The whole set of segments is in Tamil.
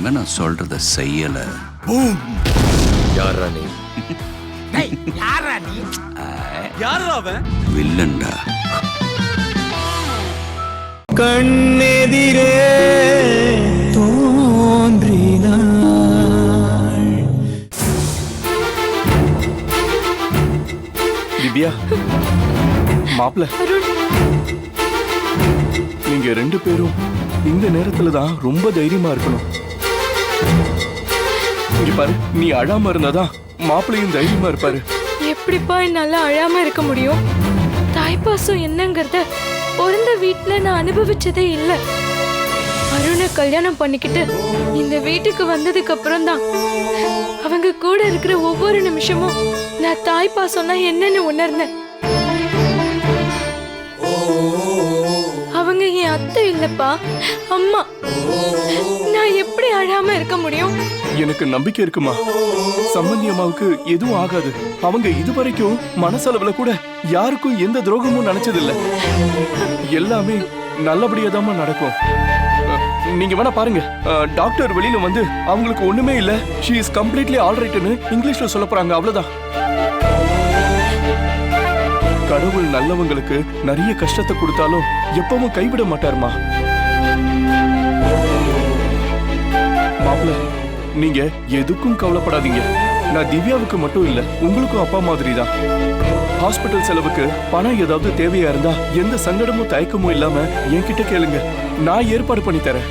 இனிமே நான் சொல்றத செய்யல. யாரா நீ? யாரா நீ? யாரா அவன்? வில்லன்டா. கண்ணெதிரே தோன்றினாள். திவ்யா மாப்ள நீங்க ரெண்டு பேரும் இந்த நேரத்துல தான் ரொம்ப தைரியமா இருக்கணும். இங்க பாரு நீ அழாம இருந்தாதான் மாப்பிள்ளையும் தைரியமா இருப்பாரு. எப்படிப்பா என்னால அழாம இருக்க முடியும்? தாய்ப்பாசம் என்னங்கறத பிறந்த வீட்டுல நான் அனுபவிச்சதே இல்ல. அருணை கல்யாணம் பண்ணிக்கிட்டு இந்த வீட்டுக்கு வந்ததுக்கு அப்புறம் தான் அவங்க கூட இருக்கிற ஒவ்வொரு நிமிஷமும் நான் தாய்ப்பாசம்னா என்னன்னு உணர்ந்தேன். அவங்க என் அத்தை இல்லப்பா அம்மா. நான் எப்படி அழாம இருக்க முடியும்? எனக்கு நம்பிக்கை இருக்குமா? சம்பந்தி அம்மாவுக்கு எதுவும் ஆகாது. அவங்க இதுவரைக்கும் மனசளவுல கூட யாருக்கும் எந்த துரோகமும் நினைச்சதில்ல. எல்லாமே நல்லபடியா நடக்கும். நீங்க வேணா பாருங்க. டாக்டர் வெளியில வந்து அவங்களுக்கு ஒண்ணுமே இல்ல. ஷீ இஸ் கம்ப்ளீட்லி ஆல்ரைட்னு இங்கிலீஷ்ல சொல்ல போறாங்க. அவ்வளவுதான். கடவுள் நல்லவங்களுக்கு நிறைய கஷ்டத்தை கொடுத்தாலும் எப்பவும் கைவிட மாட்டாருமா? மாப்பிள்ள நீங்க எதுக்கும் கவலைப்படாதீங்க. நான் திவ்யாவுக்கு மட்டும் இல்ல உங்களுக்கும் அப்பா மாதிரி தான் ஹாஸ்பிட்டல் செலவுக்கு பணம் ஏதாவது தேவையா இருந்தா எந்த சங்கடமும் தயக்கமும் இல்லாம என்கிட்ட கேளுங்க. நான் ஏற்பாடு பண்ணி தரேன்.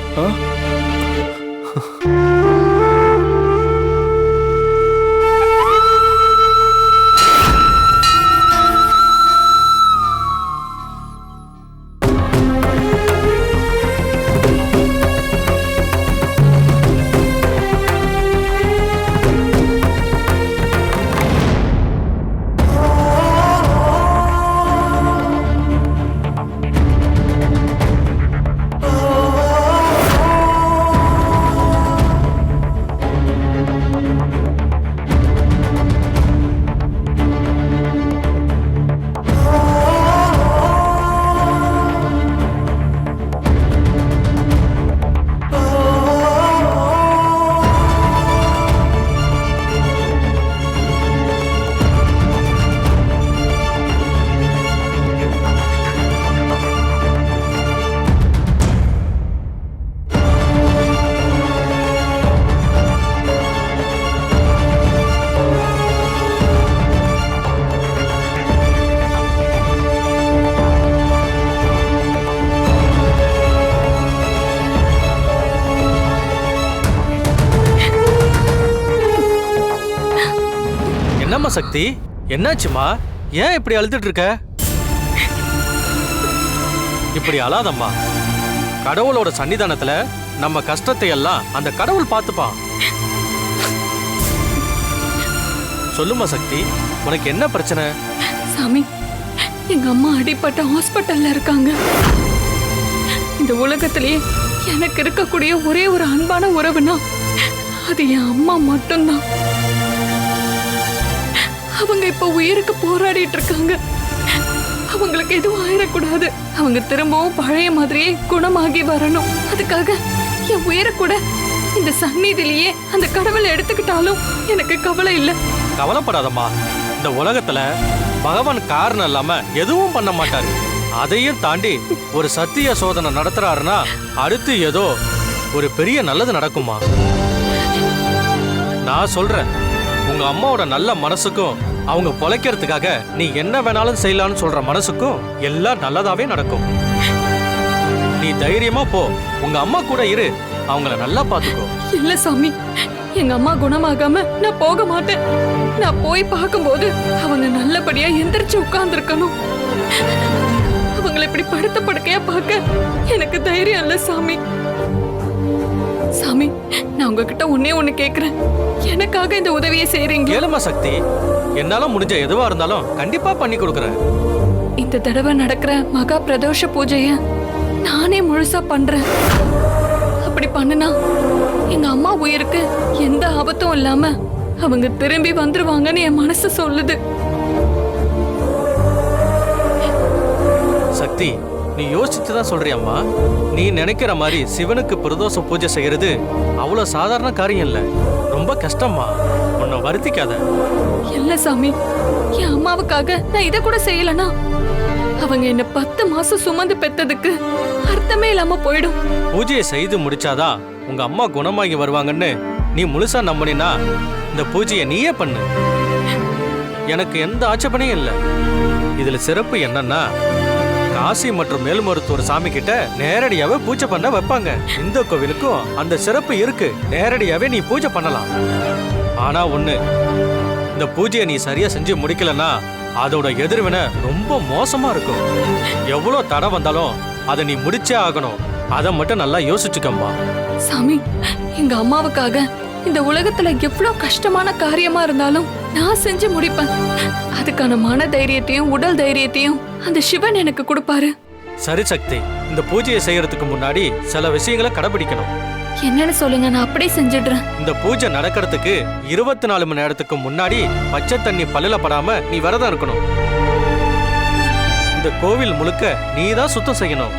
சக்தி என்னாச்சுமா? ஏன் இப்படி அழுதுட்டு இருக்க இப்படி அழாதம்மா. கடவுளோட சன்னிதானத்துல நம்ம கஷ்டத்தை எல்லாம் அந்த கடவுள் பார்த்துப்பான். சொல்லுமா சக்தி உனக்கு என்ன பிரச்சனை? சாமி எங்க அம்மா அடிப்பட்ட ஹாஸ்பிட்டல்ல இருக்காங்க. இந்த உலகத்திலேயே எனக்கு இருக்கக்கூடிய ஒரே ஒரு அன்பான உறவுனா அது என் அம்மா மட்டும்தான். அவங்க இப்ப உயிருக்கு போராடிட்டு இருக்காங்க. அவங்களுக்கு எதுவும் ஆயிடக்கூடாது. அவங்க திரும்பவும் பழைய மாதிரியே குணமாகி வரணும். அதுக்காக என் உயிரை கூட இந்த சந்நிதியிலேயே அந்த கடவுளை எடுத்துக்கிட்டாலும் எனக்கு கவலை இல்லை. கவலைப்படாதம்மா. இந்த உலகத்துல பகவான் காரணம் இல்லாம எதுவும் பண்ண மாட்டாரு. அதையும் தாண்டி ஒரு சத்திய சோதனை நடத்துறாருன்னா அடுத்து ஏதோ ஒரு பெரிய நல்லது நடக்குமா நான் சொல்றேன் உங்க அம்மாவோட நல்ல மனசுக்கும் அவங்க பொழைக்கிறதுக்காக நீ என்ன வேணாலும் செய்யலாம்னு சொல்ற மனசுக்கும் எல்லாம் நல்லதாவே நடக்கும். நீ தைரியமா போ. உங்க அம்மா கூட இரு. அவங்கள நல்லா பாத்துக்கோ. இல்ல சாமி. எங்க அம்மா குணமாகாம நான் போக மாட்டேன். நான் போய் பார்க்கும்போது அவங்க நல்லபடியா எந்திரிச்சு உட்கார்ந்துருக்கணும். அவங்களை இப்படி படுத்த படுக்கையா பார்க்க எனக்கு தைரியம் இல்ல சாமி. சாமி நான் உங்ககிட்ட ஒன்னே ஒண்ணு கேக்குறேன். எனக்காக இந்த உதவியை செய்றீங்க கேளுமா சக்தி. என்னால முடிஞ்ச எதுவா இருந்தாலும் கண்டிப்பா பண்ணி கொடுக்குறேன். இந்த தடவை நடக்கிற மகா பிரதோஷ பூஜைய நானே முழுசா பண்றேன். அப்படி பண்ணுனா எங்க அம்மா உயிருக்கு எந்த ஆபத்தும் இல்லாம அவங்க திரும்பி வந்துருவாங்கன்னு என் மனசு சொல்லுது. சக்தி நீ யோசிச்சு தான் சொல்றியம்மா நீ நினைக்கிற மாதிரி சிவனுக்கு பிரதோஷ பூஜை செய்யறது அவ்வளவு சாதாரண காரியம் இல்ல. ரொம்ப கஷ்டம்மா. உன்னை வருத்திக்காத. இல்ல சாமி. என் அம்மாவுக்காக நான் இத கூட செய்யலனா? அவங்க என்ன பத்து மாசம் சுமந்து பெத்ததுக்கு அர்த்தமே இல்லாம போயிடும். பூஜையை செய்து முடிச்சாதான் உங்க அம்மா குணமாகி வருவாங்கன்னு நீ முழுசா நம்பினா இந்த பூஜையை நீயே பண்ணு. எனக்கு எந்த ஆட்சேபனையும் இல்லை. இதுல சிறப்பு என்னன்னா காசி மற்றும் மேல்மருத்துவர் சாமி கிட்ட நேரடியாவே பூஜை பண்ண வைப்பாங்க. இந்த கோவிலுக்கும் அந்த சிறப்பு இருக்கு. நேரடியாவே நீ பூஜை பண்ணலாம். ஆனா ஒண்ணு இந்த பூஜையை நீ சரியா செஞ்சு முடிக்கலன்னா அதோட எதிர்வினை ரொம்ப மோசமா இருக்கும். எவ்வளோ தடை வந்தாலும் அதை நீ முடிச்சே ஆகணும். அதை மட்டும் நல்லா யோசிச்சுக்கம்மா. சாமி எங்க அம்மாவுக்காக இந்த உலகத்துல எவ்வளவு கஷ்டமான காரியமா இருந்தாலும் நான் செஞ்சு முடிப்பேன். அதுக்கான மன தைரியத்தையும் உடல் தைரியத்தையும் அந்த சிவன் எனக்கு கொடுப்பாரு. சரி சக்தி இந்த பூஜையை செய்யறதுக்கு முன்னாடி சில விஷயங்களை கடைபிடிக்கணும். என்னன்னு சொல்லுங்க நான் அப்படியே செஞ்சிடுறேன். இந்த பூஜை நடக்கிறதுக்கு இருபத்தி நாலு மணி நேரத்துக்கு முன்னாடி பச்சை தண்ணி பல்லுல படாம நீ விரதம் இருக்கணும். இந்த கோவில் முழுக்க நீ தான் சுத்தம் செய்யணும்.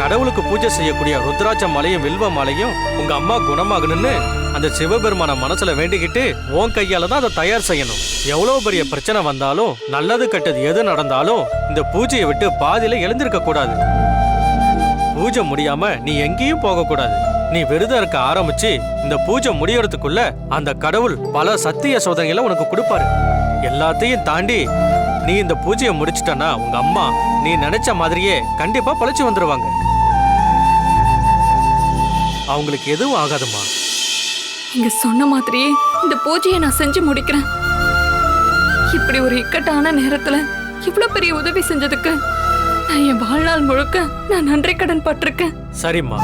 கடவுளுக்கு பூஜை செய்யக்கூடிய ருத்ராட்ச மலையும் வில்வ மலையும் உங்க அம்மா குணமாகணும்னு அந்த சிவபெருமான மனசுல வேண்டிக்கிட்டு உன் கையால தான் அதை தயார் செய்யணும். எவ்வளவு பெரிய பிரச்சனை வந்தாலும் நல்லது கெட்டது எது நடந்தாலும் இந்த பூஜையை விட்டு பாதியில எழுந்திருக்க கூடாது. பூஜை முடியாம நீ எங்கேயும் போக கூடாது. நீ விரதம் இருக்க ஆரம்பிச்சு இந்த பூஜை முடியறதுக்குள்ள அந்த கடவுள் பல சத்திய சோதனைகளை உனக்கு கொடுப்பாரு. எல்லாத்தையும் தாண்டி நீ இந்த பூஜையை முடிச்சிட்டனா உங்க அம்மா நீ நினைச்ச மாதிரியே கண்டிப்பா பழச்சு வந்துருவாங்க. அவங்களுக்கு எதுவும் ஆகாதும்மா. நீங்க சொன்ன மாதிரியே இந்த பூஜையை நான் செஞ்சு முடிக்கிறேன். இப்படி ஒரு இக்கட்டான நேரத்துல இவ்வளவு பெரிய உதவி செஞ்சதுக்கு நான் என் வாழ்நாள் முழுக்க நான் நன்றி கடன் பட்டிருக்கேன். சரிம்மா.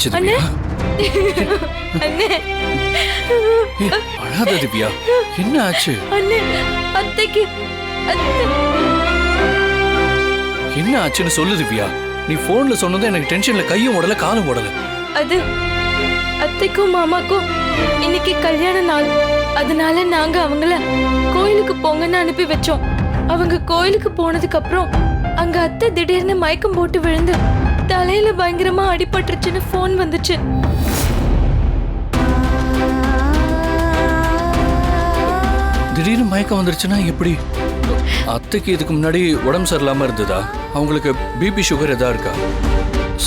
என்னாச்சு திவ்யா. அண்ணே. அழாத திவ்யா. என்ன ஆச்சு? அண்ணே அத்தைக்கு அத்தை. என்ன ஆச்சுன்னு சொல்லு திவ்யா. நீ போன்ல சொன்னது எனக்கு டென்ஷன்ல கையும் ஓடல காலும் ஓடல. அது அத்தைக்கும் மாமாக்கும் இன்னைக்கு கல்யாண நாள். அதனால நாங்க அவங்கள கோயிலுக்கு போங்கன்னு அனுப்பி வச்சோம். அவங்க கோயிலுக்கு போனதுக்கு அப்புறம் அங்க அத்தை திடீர்னு மயக்கம் போட்டு விழுந்து தலையில பயங்கரமா அடிபட்டுருச்சுன்னு ஃபோன் வந்துச்சு. திடீர்னு மயக்கம் வந்துருச்சுன்னா எப்படி? அத்தைக்கு இதுக்கு முன்னாடி உடம்பு சரியில்லாம இருந்ததா? அவங்களுக்கு பிபி சுகர் எதா இருக்கா?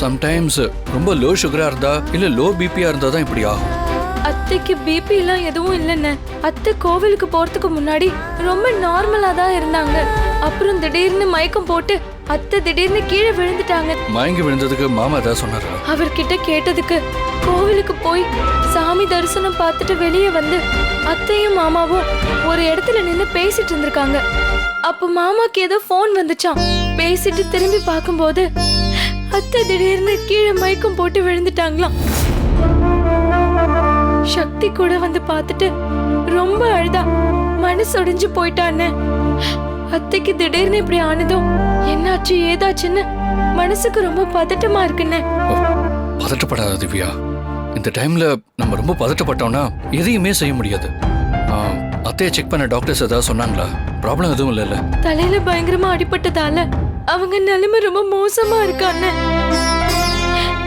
சம்டைம்ஸ் ரொம்ப லோ சுகரா இருந்தா இல்ல லோ பிபியா இருந்தா தான் இப்படி ஆகும். அத்தைக்கு பிபி எல்லாம் எதுவும் இல்லைண்ணே. அத்தை கோவிலுக்கு போறதுக்கு முன்னாடி ரொம்ப நார்மலா தான் இருந்தாங்க. அப்புறம் திடீர்னு மயக்கம் போட்டு அத்தை திடீர்னு கீழே விழுந்துட்டாங்க. மயங்கி விழுந்ததுக்கு மாமா ஏதாவது சொன்னாரா? அவர்கிட்ட கேட்டதுக்கு கோவிலுக்கு போய் சாமி தரிசனம் பார்த்துட்டு வெளியே வந்து அத்தையும் மாமாவும் ஒரு இடத்துல நின்னு பேசிட்டு இருந்திருக்காங்க. அப்ப மாமாக்கு ஏதோ ஃபோன் வந்துச்சாம். பேசிட்டு திரும்பி பார்க்கும்போது அத்தை திடீர்னு கீழே மயக்கம் போட்டு விழுந்துட்டாங்களாம். சக்தி கூட வந்து பார்த்துட்டு ரொம்ப அழுதா மனசு ஒடிஞ்சு போயிட்டான்னு. அத்தைக்கு திடீர்னு இப்படி ஆனதும் என்னாச்சு ஏதாச்சுன்னு மனசுக்கு ரொம்ப பதட்டமா இருக்குன்னு. பதட்டப்படாத திவ்யா. இந்த டைம்ல நம்ம ரொம்ப பதட்டப்பட்டோம்னா எதையுமே செய்ய முடியாது. அத்தையை செக் பண்ண டாக்டர்ஸ் ஏதாவது சொன்னாங்களா? ப்ராப்ளம் எதுவும் இல்லைல்ல. தலையில பயங்கரமா அடிபட்டதால அவங்க நிலைமை ரொம்ப மோசமா இருக்கான்னு.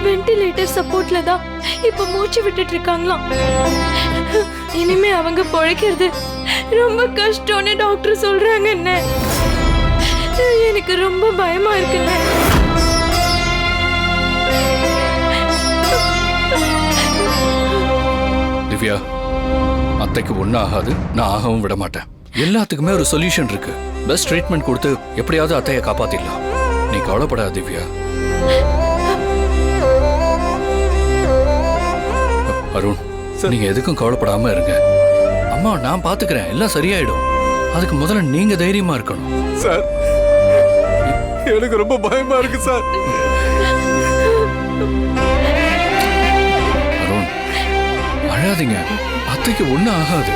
வென்டிலேட்டர் சப்போர்ட்ல தான் இப்ப மூச்சு விட்டுட்டு இருக்காங்களாம். இனிமே அவங்க பொழைக்கிறது ரொம்ப கஷ்டம்னு டாக்டர் சொல்றாங்க என்ன எனக்கு ரொம்ப பயமா இருக்குல்ல திவ்யா அத்தைக்கு ஒன்றும் ஆகாது நான் ஆகவும் விட மாட்டேன். எல்லாத்துக்குமே ஒரு சொல்யூஷன் இருக்கு. பெஸ்ட் ட்ரீட்மெண்ட் கொடுத்து எப்படியாவது அத்தையை காப்பாத்திடலாம். நீ கவலைப்படாத திவ்யா. அருண். நீங்க எதுக்கும் கவலைப்படாம இருங்க. அம்மா நான் பாத்துக்கிறேன். எல்லாம் சரியாயிடும். அதுக்கு முதல்ல நீங்க தைரியமா இருக்கணும். சார் எனக்கு ரொம்ப பயமா இருக்கு சார். அருண் அழாதீங்க. அத்தைக்கு ஒண்ணும் ஆகாது.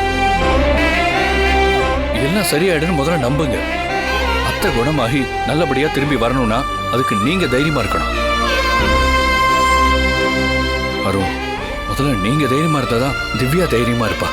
எல்லாம் சரியாயிடுன்னு முதல்ல நம்புங்க. அத்தை குணமாகி நல்லபடியா திரும்பி வரணும்னா அதுக்கு நீங்க தைரியமா இருக்கணும். அருண் நேரத்துல நீங்க தைரியமா இருந்தாதான் திவ்யா தைரியமா இருப்பா.